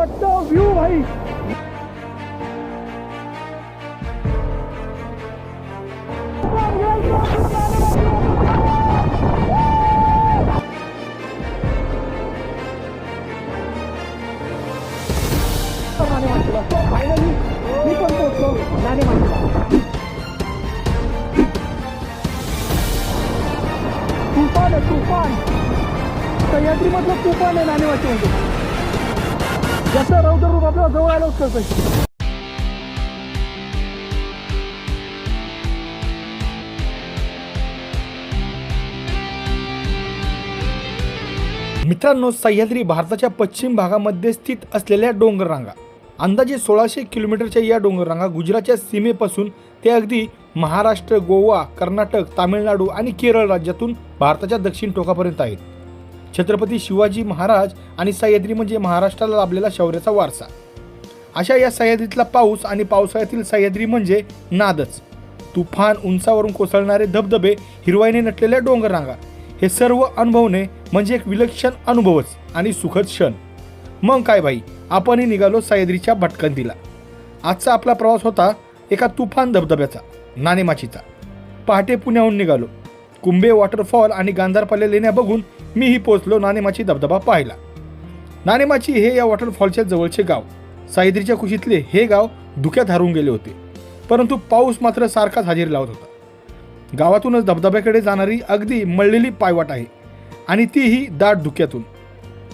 What view भाई finally मी पण पोहोचलो नाणे तुफान आहे तुफान। सह्याद्रीमधलं तुफान आहे नाणेवाची म्हणजे जसं रौद्र रूप आपल्याला जवळ आलं होतं मित्रांनो सह्याद्री भारताच्या पश्चिम भागामध्ये स्थित असलेल्या डोंगररांगा. अंदाजे सोळाशे किलोमीटरच्या या डोंगररांगा गुजरातच्या सीमेपासून ते अगदी महाराष्ट्र गोवा कर्नाटक तामिळनाडू आणि केरळ राज्यातून भारताच्या दक्षिण टोकापर्यंत आहेत. छत्रपती शिवाजी महाराज आणि सह्याद्री म्हणजे महाराष्ट्राला लाभलेला शौर्याचा वारसा. अशा या सह्याद्रीतला पाऊस आणि पावसाळ्यातील सह्याद्री म्हणजे नादच. तुफान उंचावरून कोसळणारे धबधबे हिरवाईने नटलेल्या डोंगररांगा हे सर्व अनुभवणे म्हणजे एक विलक्षण अनुभवच आणि सुखद क्षण. मग काय बाई आपणही निघालो सह्याद्रीच्या भटकंतीला. आजचा आपला प्रवास होता एका तुफान धबधब्याचा नाणेमाचीचा पहाटे पुण्याहून निघालो. कुंभे वॉटरफॉल आणि गांधारपाल्या लेण्या बघून मीही पोचलो नाणेमाची धबधबा पाहायला. नाणेमाची हे या वॉटरफॉलच्या जवळचे गाव. सह्याद्रीच्या कुशीतले हे गाव धुक्यात हरून गेले होते. परंतु पाऊस मात्र सारखाच हजेरी लावत होता. गावातूनच धबधब्याकडे जाणारी अगदी मळलेली पायवाट आहे आणि तीही दाट धुक्यातून.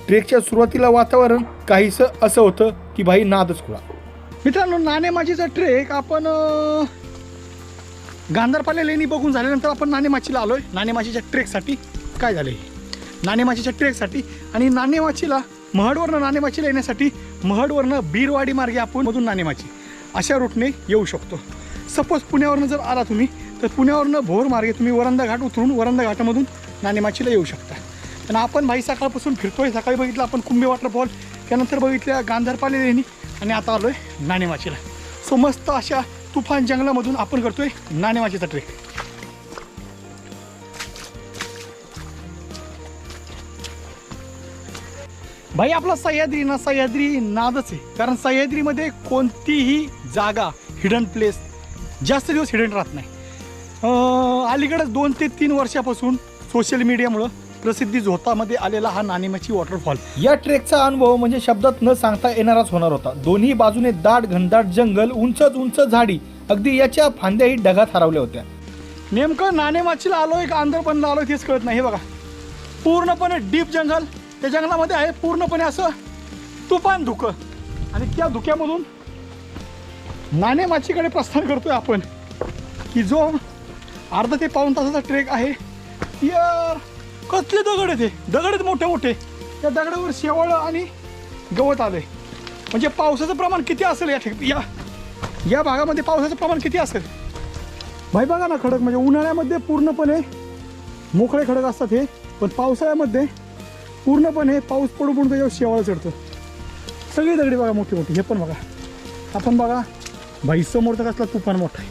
ट्रेकच्या सुरुवातीला वातावरण काहीसं असं होतं की भाई नादच खुळा. मित्रांनो नाणेमाचीचा ट्रेक आपण गांधारपाल्या लेणी बघून झाल्यानंतर आपण नाणेमाचीला आलोय. नाणेमाचीच्या ट्रेकसाठी काय झालंय? नाणेमाचीच्या ट्रेकसाठी आणि नाणेमाचीला महडवरनं नाणेमाचीला येण्यासाठी महडवरनं बीरवाडी मार्गे आपण मधून नाणेमाची अशा रूटने येऊ शकतो. सपोज पुण्यावरनं जर आला तुम्ही तर पुण्यावरनं भोर मार्गे तुम्ही वरंदा घाट उतरून वरंदा घाटामधून नाणेमाचीला येऊ शकता. आणि आपण भाई सकाळपासून फिरतोय. सकाळी बघितलं आपण कुंभे वॉटरफॉल त्यानंतर बघितल्या गांधारपाले लेणी आणि आता आलोय नाणेमाचीला. सो मस्त अशा तुफान जंगलामधून आपण करतोय नाणेवाचीचा ट्रेक. भाई आपला सह्याद्री ना सह्याद्री नादच आहे. कारण सह्याद्रीमध्ये कोणतीही जागा हिडन प्लेस जास्त दिवस हिडन राहत नाही. अं, अलीकडेच दोन ते तीन वर्षापासून सोशल मीडियामुळं प्रसिद्धी झोतामध्ये आलेला हा नाणेमाची वॉटरफॉल या ट्रेकचा अनुभव म्हणजे शब्दात न सांगता येणाराच होणार होता. दोन्ही बाजूने दाट घनदाट जंगल उंचच उंच झाडी अगदी याच्या फांद्याही ढगात हरवल्या होत्या. नेमकं नाणेमाचीला आलोय का आंध्रपणला आलोय तेच कळत नाही हे बघा. पूर्णपणे डीप जंगल त्या जंगलामध्ये आहे पूर्णपणे असं तुफान धुकं. आणि त्या धुक्यामधून नाणेमाचीकडे प्रस्थान करतोय आपण. की जो अर्धा ते पाऊन तासाचा ट्रेक आहे. यार कसले दगड आहेत हे? दगड आहेत मोठे मोठे. त्या दगडावर शेवाळ आणि गवत आले म्हणजे पावसाचं प्रमाण किती असेल या ठिक या या भागामध्ये पावसाचं प्रमाण किती असेल? भाई बघा ना खडक म्हणजे उन्हाळ्यामध्ये पूर्णपणे मोकळे खडक असतात हे पण पावसाळ्यामध्ये पूर्णपणे पाऊस पडू पडून त्याच्यावर शेवाळ चढतं. सगळी दगडी बघा मोठी मोठी हे पण बघा. आपण बघा भाई समोरचा कसला तुफान मोठा आहे.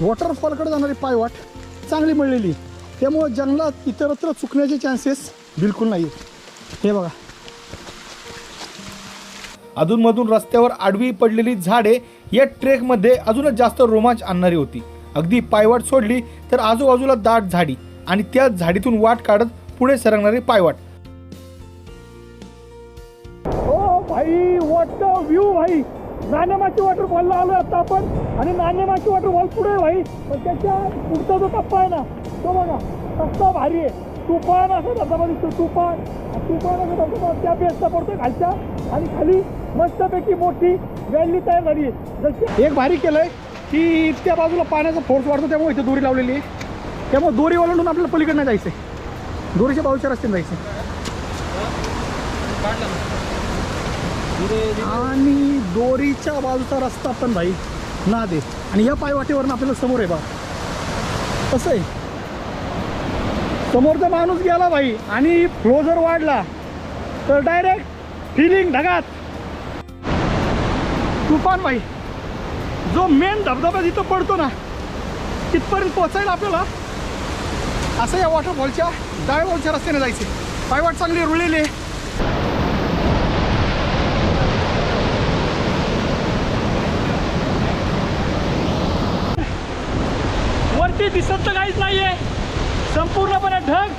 वॉटरफॉलकडे जाणारी पायवाट चांगली मिळलेली. त्यामुळं जंगलात इतरत्र चुकण्याचे चान्सेस बिलकुल नाही आहेत हे बघा. अधूनमधून रस्त्यावर आडवी पडलेली झाडे या ट्रेकमध्ये अजूनच जास्त रोमांच आणणारी होती. अगदी पायवाट सोडली तर आजूबाजूला दाट झाडी आणि त्या झाडीतून वाट काढत पुढे सरकणारी पायवाट. ओ भाई वॉट व्ह्यू भाई? नाणेमाची वॉटरफॉलला आलो आता आपण. आणि नाणेमाची वॉटरफॉल पुढे आहे भाई. पण त्याच्या पुढचा जो टप्पा आहे ना तो बघा. रस्ता भारी आहे. तुफान असा धबधबा दिसतो तुफान. तुफान असा धबधबा त्या बेसला पडतो खालच्या. आणि खाली मस्तपैकी मोठी व्हॅली तयार झाली आहे. जशी एक भारी केलंय की त्या बाजूला पाण्याचा फोर्स वाढतो त्यामुळे इथे दोरी लावलेली आहे. त्यामुळे दोरी ओलांडून आपल्याला पलीकडनं जायचं आहे दोरीच्या बाजूच्या रस्त्याने जायचं आणि दोरीच्या बाजूचा रस्ता पण भाई ना दे. आणि या पायवाटेवरनं आपल्याला समोर आहे बा. कसं आहे? समोरचा माणूस गेला भाई आणि फ्लो जर वाढला. तर डायरेक्ट फिलिंग ढगात. तुफान भाई जो मेन धबधबा जिथं पडतो ना तिथपर्यंत पोचायला आपल्याला असं या वॉटरफॉलच्या डाव्या रस्त्याने जायचे पायवाट चांगली रुळलेली. आहे वरती दिसत तर काहीच नाही आहे संपूर्णपणे ढग.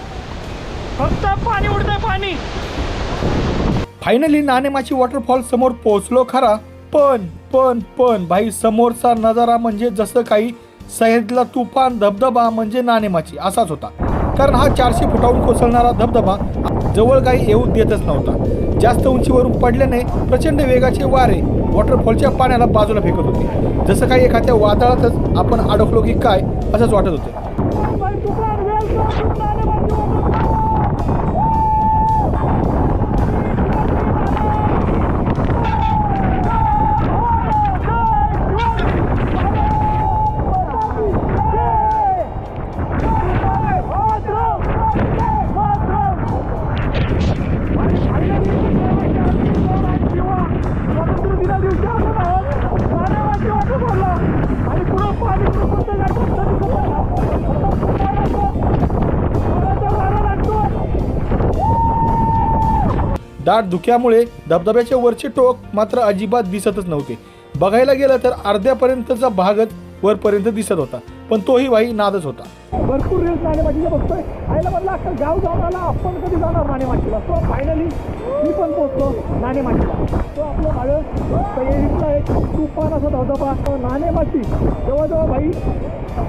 फक्त पाणी उडतंय पाणी. फायनली नाणेमाची वॉटरफॉल समोर पोहोचलो खरा. पण पण पण भाई समोरचा नजारा म्हणजे जसं काही सह्याद्रीला तुफान धबधबा म्हणजे नाणेमाची असाच होता. कारण हा चारशे फुटाहून कोसळणारा धबधबा जवळ काही येऊ देतच नव्हता. जास्त उंचीवरून पडल्याने प्रचंड वेगाचे वारे वॉटरफॉलच्या पाण्याला बाजूला फेकत होती. जसं काही एखाद्या वादळातच आपण अडकलो की काय असंच वाटत होतं. दाट धुक्यामुळे धबधब्याचे वरचे टोक मात्र अजिबात दिसतच नव्हते. बघायला गेलं तर अर्ध्यापर्यंतचा भागच वरपर्यंत दिसत होता पण तोही वाई नादच होता. भरपूर रील्स नाणेमाचीला बघतोय. आईला म्हणलं अख्खा गाव जाऊन आला. आपण कधी जाणार नाणेमाचीला सो फायनली मी पण पोहोचलो नाणेमाचीला तो आपलं माझं तयारीतला एक तुफान असा धबधबा असतो नाणेमाची जवळजवळ भाई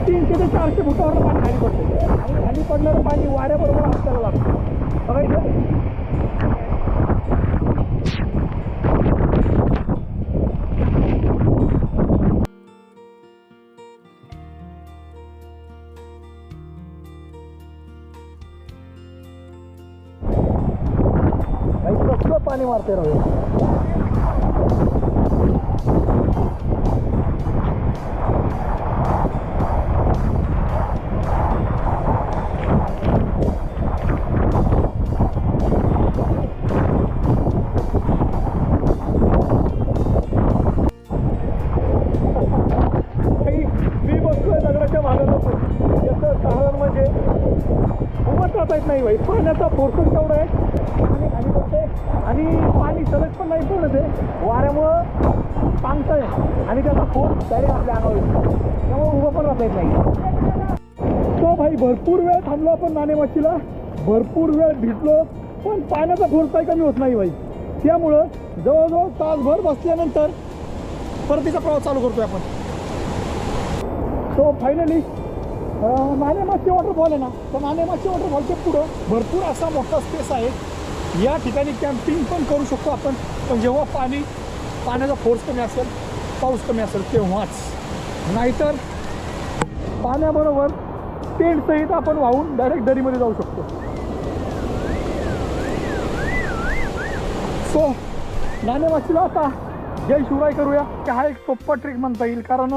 तीनशे ते चारशे फुटावर पाणी खाली पडतो. आणि खाली पडणारं पाणी वाऱ्याबरोबर आपल्याला लागतं. बघायचं? कारण म्हणजे उभं राहता येत नाही भाई. पाण्याचा फोर्सच तेवढा आहे. आणि खाली आणि पाणी सलग पण नाही पूर्ण ते वाऱ्यामुळं पांगत आहे आणि त्याचा खूप डायरेक्ट आपल्या अंगावर त्यामुळे उभं पण राहता येत नाही. तो भाई भरपूर वेळ थांबलो आपण नाणेमाचीला भरपूर वेळ भिजलो पण पाण्याचा फोर्स काही कमी होत नाही भाई. त्यामुळं जवळजवळ तासभर बसल्यानंतर परतीचा प्रवास चालू करतोय आपण. सो फायनली नाणेमाची वॉटरफॉल आहे ना तर नाणेमाची वॉटरफॉलच्या पुढं भरपूर असा मोठा स्पेस आहे. या ठिकाणी कॅम्पिंग पण करू शकतो आपण. पण जेव्हा पाणी पाण्याचा फोर्स कमी असेल पाऊस कमी असेल तेव्हाच. नाहीतर पाण्याबरोबर टेंटसहित आपण वाहून डायरेक्ट दरीमध्ये जाऊ शकतो. सो नाणेमाचीला आता जय शिवराय करूया. की हा एक सोप्पा ट्रिक म्हणता येईल. कारण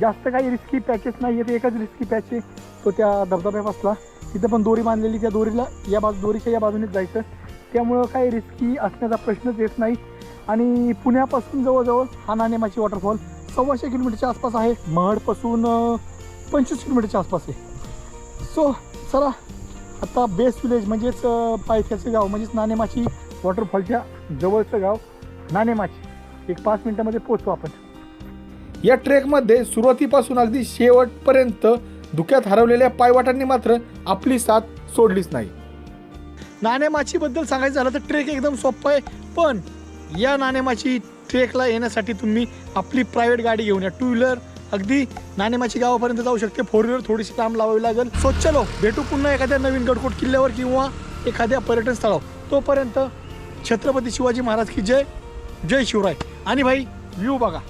जास्त काही रिस्की पॅचेस नाही आहेत एकच रिस्की पॅच आहे. तो त्या धबधब्यापासला. तिथं पण दोरी बांधलेली त्या दोरीला या बाजू दोरीच्या या बाजूनेच जायचं. त्यामुळं काही रिस्की असण्याचा प्रश्नच येत नाही. आणि पुण्यापासून जवळजवळ हा नाणेमाची वॉटरफॉल सव्वाशे किलोमीटरच्या आसपास आहे. महडपासून पंचवीस किलोमीटरच्या आसपास आहे. सो चला आता बेस्ट विलेज म्हणजेच पायथ्याचं गाव म्हणजेच नाणेमाची वॉटरफॉलच्या जवळचं गाव नाणेमाची. एक पाच मिनिटामध्ये पोचतो आपण. या ट्रेकमध्ये सुरुवातीपासून अगदी शेवटपर्यंत धुक्यात हरवलेल्या पायवाटांनी मात्र आपली साथ सोडलीच नाही. नाणेमाचीबद्दल सांगायचं झालं तर ट्रेक एकदम सोपं आहे पण या नाणेमाची ट्रेकला येण्यासाठी तुम्ही आपली प्रायव्हेट गाडी घेऊन या. टू व्हीलर अगदी नाणेमाची गावापर्यंत जाऊ शकते. फोर व्हीलर थोडीशी लांब लावावी लागेल. सो चलो भेटू पुन्हा एखाद्या नवीन गडकोट किल्ल्यावर किंवा एखाद्या पर्यटन स्थळावर. तोपर्यंत छत्रपती शिवाजी महाराज की जय. जय शिवराय. आणि भाई व्ह्यू बघा.